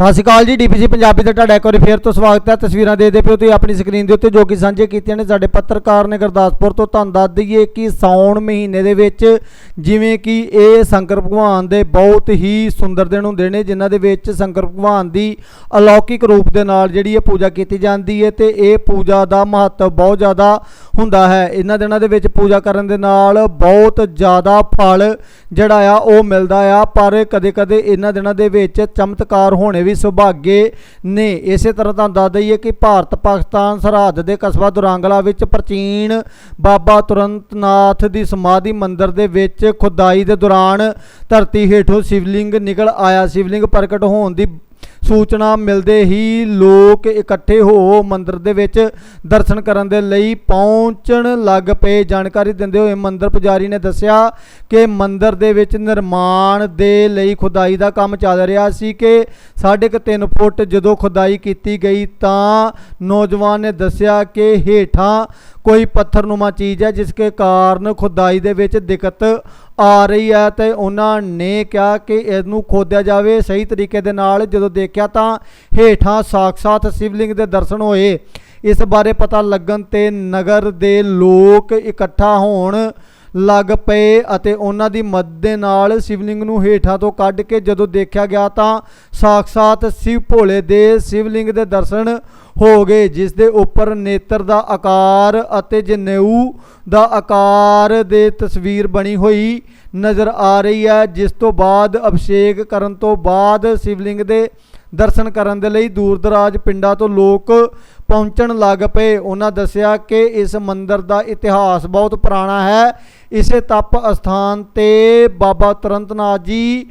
ਸਤਿ ਸ਼੍ਰੀ ਅਕਾਲ ਜੀ, ਡੀਪੀਸੀ ਪੰਜਾਬੀ ਦਾ ਤੁਹਾਡਾ ਇੱਕ ਵਾਰੀ ਫੇਰ ਤੋਂ ਸਵਾਗਤ ਹੈ। ਤਸਵੀਰਾਂ ਦੇਖਦੇ ਪਿਓ ਤੁਸੀਂ ਆਪਣੀ ਸਕਰੀਨ ਦੇ ਉੱਤੇ ਜੋ ਕਿ ਸਾਂਝੇ ਕੀਤੀਆਂ ਨੇ ਸਾਡੇ ਪੱਤਰਕਾਰ ਨੇ ਗੁਰਦਾਸਪੁਰ ਤੋਂ ਤੁਹਾਨੂੰ ਦੱਸ ਦਈਏ ਕਿ ਸਾਉਣ ਮਹੀਨੇ ਦੇ ਵਿੱਚ ਜਿਵੇਂ ਕਿ ਇਹ ਸ਼ੰਕਰ ਭਗਵਾਨ ਦੇ ਬਹੁਤ ਹੀ ਸੁੰਦਰ ਦਿਨ ਹੁੰਦੇ ਨੇ, ਜਿਨ੍ਹਾਂ ਦੇ ਵਿੱਚ ਸ਼ੰਕਰ ਭਗਵਾਨ ਦੀ ਅਲੌਕਿਕ ਰੂਪ ਦੇ ਨਾਲ ਜਿਹੜੀ ਇਹ ਪੂਜਾ ਕੀਤੀ ਜਾਂਦੀ ਹੈ ਤੇ ਇਹ ਪੂਜਾ ਦਾ ਮਹੱਤਵ ਬਹੁਤ ਜ਼ਿਆਦਾ ਹੁੰਦਾ ਹੈ। ਇਹਨਾਂ ਦਿਨਾਂ ਦੇ ਵਿੱਚ ਪੂਜਾ ਕਰਨ ਦੇ ਨਾਲ ਬਹੁਤ ਜ਼ਿਆਦਾ ਫਲ ਜਿਹੜਾ ਆ ਉਹ ਮਿਲਦਾ ਆ, ਪਰ ਕਦੇ-ਕਦੇ ਇਹਨਾਂ ਦਿਨਾਂ ਦੇ ਵਿੱਚ ਚਮਤਕਾਰ ਹੋਣੇ ਵੀ ਸੁਭਾਗੇ ਨੇ। ਇਸੇ ਤਰ੍ਹਾਂ ਤੁਹਾਨੂੰ ਦੱਸ ਦਈਏ ਕਿ ਭਾਰਤ, ਪਾਕਿਸਤਾਨ, ਸਰਹੱਦ ਦੇ ਕਸਬਾ ਦੁਰਾਂਗਲਾ ਵਿੱਚ ਪ੍ਰਾਚੀਨ ਬਾਬਾ ਤੁਰੰਤਨਾਥ ਦੀ ਸਮਾਧੀ ਮੰਦਿਰ ਦੇ ਵਿੱਚ ਖੁਦਾਈ ਦੇ ਦੌਰਾਨ ਧਰਤੀ ਹੇਠੋਂ ਸ਼ਿਵਲਿੰਗ ਨਿਕਲ ਆਇਆ। ਸ਼ਿਵਲਿੰਗ ਪ੍ਰਗਟ ਹੋਣ ਦੀ ਸੂਚਨਾ ਮਿਲਦੇ ਹੀ ਲੋਕ ਇਕੱਠੇ ਹੋ ਮੰਦਿਰ ਦੇ ਵਿੱਚ ਦਰਸ਼ਨ ਕਰਨ ਦੇ ਲਈ ਪਹੁੰਚਣ ਲੱਗ ਪਏ। ਜਾਣਕਾਰੀ ਦਿੰਦੇ ਹੋਏ ਮੰਦਿਰ ਪੁਜਾਰੀ ਨੇ ਦੱਸਿਆ ਕਿ ਮੰਦਿਰ ਦੇ ਵਿੱਚ ਨਿਰਮਾਣ ਦੇ ਲਈ ਖੁਦਾਈ ਦਾ ਕੰਮ ਚੱਲ ਰਿਹਾ ਸੀ ਕਿ ਸਾਢੇ ਕੁ ਤਿੰਨ ਫੁੱਟ ਜਦੋਂ ਖੁਦਾਈ ਕੀਤੀ ਗਈ ਤਾਂ ਨੌਜਵਾਨ ਨੇ ਦੱਸਿਆ ਕਿ ਹੇਠਾਂ ਕੋਈ ਪੱਥਰਨੁਮਾ ਚੀਜ਼ ਹੈ ਜਿਸ ਕੇ ਕਾਰਨ ਖੁਦਾਈ ਦੇ ਵਿੱਚ ਦਿੱਕਤ ਆ ਰਹੀ ਹੈ ਤੇ ਉਹਨਾਂ ਨੇ ਕਿਹਾ ਕਿ ਇਹਨੂੰ ਖੋਦਿਆ ਜਾਵੇ। ਸਹੀ ਤਰੀਕੇ ਦੇ ਨਾਲ ਜਦੋਂ ਦੇਖਿਆ ਤਾਂ ਹੇਠਾਂ ਸਾਖਸਾਤ ਸ਼ਿਵਲਿੰਗ ਦੇ ਦਰਸ਼ਨ ਹੋਏ। ਇਸ ਬਾਰੇ ਪਤਾ ਲੱਗਣ ਤੇ ਨਗਰ ਦੇ ਲੋਕ ਇਕੱਠਾ ਹੋਣ ਲੱਗ ਪਏ ਅਤੇ ਉਹਨਾਂ ਦੀ ਮਦਦ ਦੇ ਨਾਲ ਸ਼ਿਵਲਿੰਗ ਨੂੰ ਹੇਠਾਂ ਤੋਂ ਕੱਢ ਕੇ ਜਦੋਂ ਦੇਖਿਆ ਗਿਆ ਤਾਂ ਸਾਖਸਾਤ ਸ਼ਿਵ ਭੋਲੇ ਦੇ ਸ਼ਿਵਲਿੰਗ ਦੇ ਦਰਸ਼ਨ ਹੋ ਗਏ, ਜਿਸ ਦੇ ਉੱਪਰ ਨੇਤਰ ਦਾ ਆਕਾਰ ਅਤੇ ਜਨੇਊ ਦਾ ਆਕਾਰ ਦੇ ਤਸਵੀਰ ਬਣੀ ਹੋਈ ਨਜ਼ਰ ਆ ਰਹੀ ਹੈ, ਜਿਸ ਤੋਂ ਬਾਅਦ ਅਭਿਸ਼ੇਕ ਕਰਨ ਤੋਂ ਬਾਅਦ ਸ਼ਿਵਲਿੰਗ ਦੇ ਦਰਸ਼ਨ ਕਰਨ ਦੇ ਲਈ ਦੂਰ ਦਰਾਜ ਪਿੰਡਾਂ ਤੋਂ ਲੋਕ ਪਹੁੰਚਣ ਲੱਗ ਪਏ। ਉਹਨਾਂ ਦੱਸਿਆ ਕਿ ਇਸ ਮੰਦਿਰ ਦਾ ਇਤਿਹਾਸ ਬਹੁਤ ਪੁਰਾਣਾ ਹੈ। ਇਸੇ ਤਪ ਅਸਥਾਨ ਤੇ ਬਾਬਾ ਤੁਰੰਤਨਾਥ ਜੀ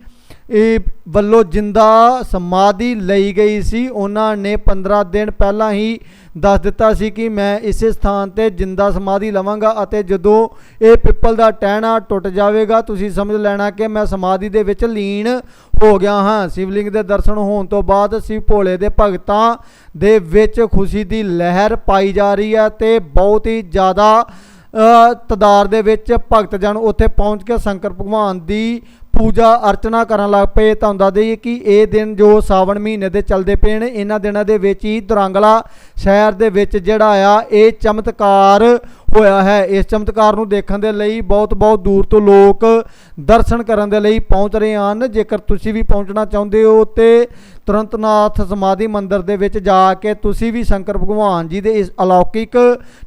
ਇਹ ਵੱਲੋਂ ਜਿੰਦਾ ਸਮਾਧੀ ਲਈ ਗਈ ਸੀ ਉਹਨਾਂ ਨੇ 15 ਦਿਨ ਪਹਿਲਾਂ ਹੀ ਦੱਸ ਦਿੱਤਾ ਸੀ ਕਿ ਮੈਂ ਇਸੇ ਸਥਾਨ ਤੇ ਜਿੰਦਾ ਸਮਾਧੀ ਲਵਾਂਗਾ ਅਤੇ ਜਦੋਂ ਇਹ ਪਿੱਪਲ ਦਾ ਟਹਿਣਾ ਟੁੱਟ ਜਾਵੇਗਾ ਤੁਸੀਂ ਸਮਝ ਲੈਣਾ ਕਿ ਮੈਂ ਸਮਾਧੀ ਦੇ ਵਿੱਚ ਲੀਨ ਹੋ ਗਿਆ ਹਾਂ। ਸ਼ਿਵਲਿੰਗ ਦੇ ਦਰਸ਼ਨ ਹੋਣ ਤੋਂ ਬਾਅਦ ਸ਼ਿਵ ਭੋਲੇ ਦੇ ਭਗਤਾਂ ਦੇ ਵਿੱਚ ਖੁਸ਼ੀ ਦੀ ਲਹਿਰ ਪਾਈ ਜਾ ਰਹੀ ਹੈ ਤੇ ਬਹੁਤ ਹੀ ਜ਼ਿਆਦਾ ਅ, ਤਦਾਰ ਦੇ ਵਿੱਚ ਭਗਤ ਜਨ ਉੱਥੇ ਪਹੁੰਚ ਕੇ ਸ਼ੰਕਰ ਭਗਵਾਨ ਦੀ ਪੂਜਾ ਅਰਚਨਾ ਕਰਨ ਲੱਗ ਪਏ। ਤੁਹਾਨੂੰ ਦੱਸ ਦਈਏ ਕਿ ਇਹ ਦਿਨ ਜੋ ਸਾਵਣ ਮਹੀਨੇ ਦੇ ਚੱਲਦੇ ਪਏ ਨੇ, ਇਹਨਾਂ ਦਿਨਾਂ ਦੇ ਵਿੱਚ ਹੀ ਦੁਰੰਗਲਾ ਸ਼ਹਿਰ ਦੇ ਵਿੱਚ ਜਿਹੜਾ ਆ, ਇਹ ਚਮਤਕਾਰ ਹੋਇਆ ਹੈ। ਇਸ ਚਮਤਕਾਰ ਨੂੰ ਦੇਖਣ ਦੇ ਲਈ ਬਹੁਤ ਬਹੁਤ ਦੂਰ ਤੋਂ ਲੋਕ ਦਰਸ਼ਨ ਕਰਨ ਦੇ ਲਈ ਪਹੁੰਚ ਰਹੇ ਹਨ। ਜੇਕਰ ਤੁਸੀਂ ਵੀ ਪਹੁੰਚਣਾ ਚਾਹੁੰਦੇ ਹੋ ਤੇ ਤੁਰੰਤਨਾਥ ਸਮਾਧੀ ਮੰਦਿਰ ਦੇ ਵਿੱਚ ਜਾ ਕੇ ਤੁਸੀਂ ਵੀ ਸ਼ੰਕਰ ਭਗਵਾਨ ਜੀ ਦੇ ਇਸ ਅਲੌਕਿਕ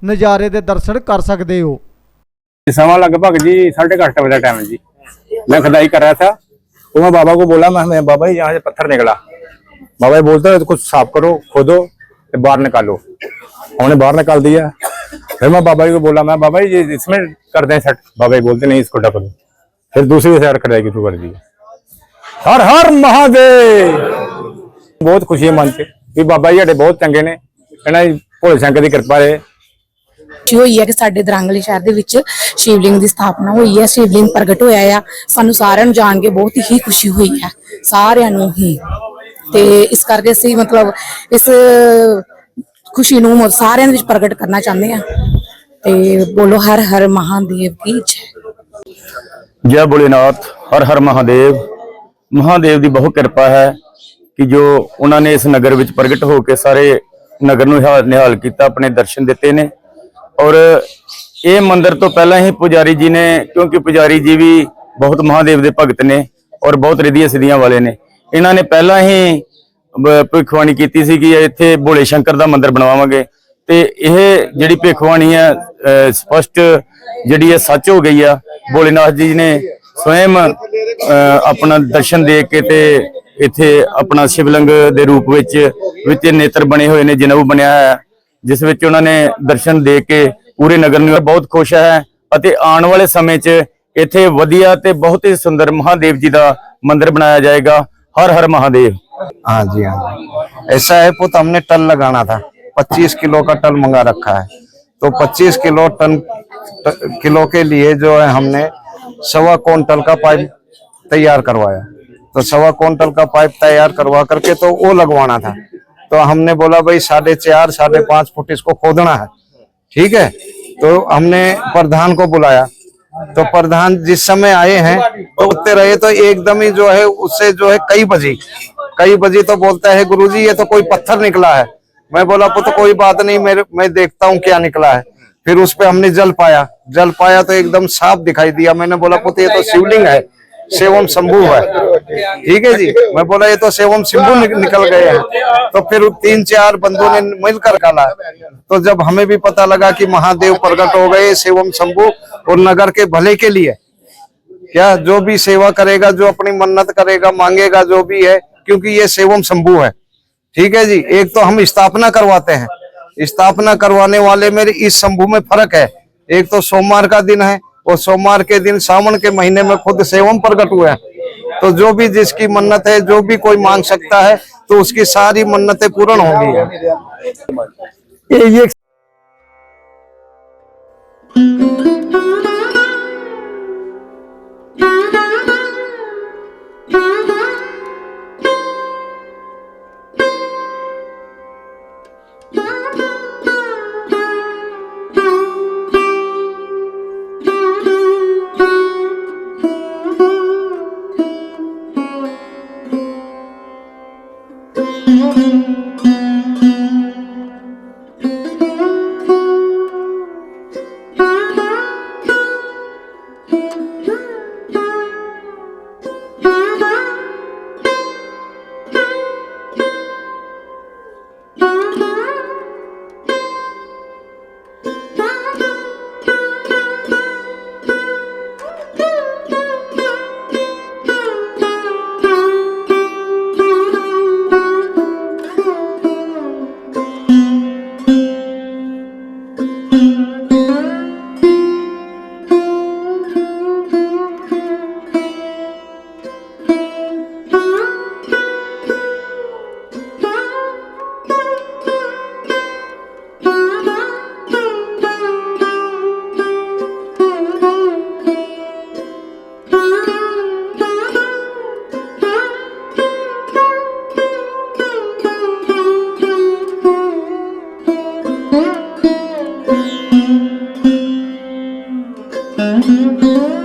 ਨਜ਼ਾਰੇ ਦੇ ਦਰਸ਼ਨ ਕਰ ਸਕਦੇ ਹੋ। ਸਮਾਂ ਲਗਭਗ ਜੀ 8:30 ਵਜੇ ਦਾ ਟਾਈਮ ਜੀ। मैं खुदाई कर रहा था तो मैं बाबा को बोला मैं मैं बाबा जी यहाँ से पत्थर निकला बाबा जी बोलते हैं कुछ साफ करो खोदो ते बाहर निकालो उन्होंने बाहर निकाल दिया फिर मैं बाबा जी को बोला मैं बाबा जी ये इसमें कर दें सेट बाबा जी बोलते नहीं इसको ढक दो फिर दूसरी साइड खुदाई की शुरू कर दी हर हर महादेव बहुत खुशी है मन से भी बाबा जी हटे बहुत चंगे ने ਇਹਨਾਂ ਦੀ ਭੋਲੇ ਸ਼ੰਕਰ ਦੀ ਕਿਰਪਾ ਰਹੇ ਖੁਸ਼ੀ ਹੋਈ ਹੈ ਕਿ ਸਾਡੇ ਦਰਾਂਗਲੀ ਸ਼ਹਿਰ ਦੇ ਵਿੱਚ ਸ਼ਿਵਲਿੰਗ ਦੀ ਸਥਾਪਨਾ ਹੋਈ ਹੈ, ਸ਼ਿਵਲਿੰਗ ਪ੍ਰਗਟ ਹੋਇਆ ਆ। ਸਾਨੂੰ ਸਾਰਿਆਂ ਨੂੰ ਜਾਣ ਕੇ ਬਹੁਤ ਹੀ ਖੁਸ਼ੀ ਹੋਈ ਹੈ, ਸਾਰਿਆਂ ਨੂੰ ਹੀ। ਤੇ ਇਸ ਕਰਕੇ ਅਸੀਂ ਮਤਲਬ ਇਸ ਖੁਸ਼ੀ ਨੂੰ ਸਾਰਿਆਂ ਦੇ ਵਿੱਚ ਪ੍ਰਗਟ ਕਰਨਾ ਚਾਹੁੰਦੇ ਆ ਤੇ ਬੋਲੋ, ਹਰ ਹਰ ਮਹਾਦੇਵ ਕੀ ਜੈ। ਜੈ ਭੋਲੇਨਾਥ, ਹਰ ਹਰ ਮਹਾਦੇਵ। ਮਹਾਦੇਵ ਦੀ ਬਹੁਤ ਕਿਰਪਾ ਹੈ ਕਿ ਜੋ ਉਹਨਾਂ ਨੇ ਇਸ ਨਗਰ ਵਿੱਚ ਪ੍ਰਗਟ ਹੋ ਕੇ ਸਾਰੇ ਨਗਰ ਨੂੰ ਨਿਹਾਲ ਕੀਤਾ, ਆਪਣੇ ਦਰਸ਼ਨ ਦਿੱਤੇ ਨੇ। ਔਰ ਇਹ ਮੰਦਿਰ ਤੋਂ ਪਹਿਲਾਂ ਹੀ ਪੁਜਾਰੀ ਜੀ ਨੇ, ਕਿਉਂਕਿ ਪੁਜਾਰੀ ਜੀ ਵੀ ਬਹੁਤ ਮਹਾਦੇਵ ਦੇ ਭਗਤ ਨੇ ਔਰ ਬਹੁਤ ਰਿਧੀਆਂ ਸਿੱਧੀਆਂ ਵਾਲੇ ਨੇ। ਇਹਨਾਂ ਨੇ ਪਹਿਲਾਂ ਹੀ ਬ- ਭਵਿੱਖਬਾਣੀ ਕੀਤੀ ਸੀ ਕਿ ਇੱਥੇ ਭੋਲੇ ਸ਼ੰਕਰ ਦਾ ਮੰਦਿਰ ਬਣਾਵਾਂਗੇ ਤੇ ਇਹ ਜਿਹੜੀ ਭਵਿੱਖਬਾਣੀ ਹੈ ਸਪਸ਼ਟ ਜਿਹੜੀ ਹੈ, ਸੱਚ ਹੋ ਗਈ ਆ। ਭੋਲੇਨਾਥ ਜੀ ਨੇ ਸਵੈਮ ਆਪਣਾ ਦਰਸ਼ਨ ਦੇ ਕੇ ਤੇ ਇੱਥੇ ਆਪਣਾ ਸ਼ਿਵਲਿੰਗ ਦੇ ਰੂਪ ਵਿੱਚ ਵਿੱਚ ਨੇਤਰ ਬਣੇ ਹੋਏ ਨੇ ਜਨੇਊ ਬਣਿਆ ਹੈ ਜਿਸ ਵਿੱਚ ਉਹਨਾਂ ਨੇ ਦਰਸ਼ਨ ਦੇ ਕੇ ਪੂਰੇ ਨਗਰ ਨੂੰ ਬਹੁਤ ਖੁਸ਼ ਹੈ ਅਤੇ ਆਉਣ ਵਾਲੇ ਸਮੇਂ 'ਚ ਇੱਥੇ ਵਧੀਆ ਤੇ ਬਹੁਤ ਹੀ ਸੁੰਦਰ ਮਹਾਦੇਵ ਜੀ ਦਾ ਮੰਦਿਰ ਬਣਾਇਆ ਜਾਏਗਾ ਹਰ ਹਰ ਮਹਾਦੇਵ हाँ जी हाँ जी ऐसा है पुत हमने टन लगाना था 25 किलो का टन मंगा रखा है तो 25 किलो टन ट, किलो के लिए जो है हमने सवा क्विंटल का पाइप तैयार करवाया तो सवा क्विंटल का पाइप तैयार करवा करके तो वो लगवाना था तो हमने बोला, भाई, साढ़े चार, साढ़े पाँच फुट इसको खोदना है। ठीक है? तो हमने प्रधान को बुलाया। तो प्रधान जिस समय आए हैं तो उठते रहे तो एकदम ही जो है, उससे जो है कई बजी कई बजी तो बोलता है गुरुजी ये तो कोई पत्थर निकला है। मैं बोला पुत्र कोई बात नहीं, मेरे, मैं देखता हूँ क्या निकला है। फिर उस पर हमने जल पाया। जल पाया तो एकदम साफ़ दिखाई दिया। मैंने बोला, पुत्र, ये तो शिवलिंग है। सेवम शंभु है। ठीक है जी? मैं बोला ये तो सेवम शंभु निक, निकल गए हैं। तो फिर तीन चार बंदों ने मिलकर काला तो जब हमें भी पता लगा कि महादेव प्रकट हो गए सेवम शंभु और नगर के भले के लिए क्या जो भी सेवा करेगा जो अपनी मन्नत करेगा मांगेगा जो भी है क्योंकि ये सेवम शंभु है। ठीक है जी? एक तो हम स्थापना करवाते हैं। स्थापना करवाने वाले में इस शंभु में फ़र्क है। एक तो सोमवार का दिन है और सोमवार के दिन सावन के महीने में खुद सेवम प्रकट हुए हैं। तो जो भी जिसकी मन्नत है जो भी कोई मांग सकता है तो उसकी सारी मन्नतें पूर्ण होगी ये, ये Mm-hmm.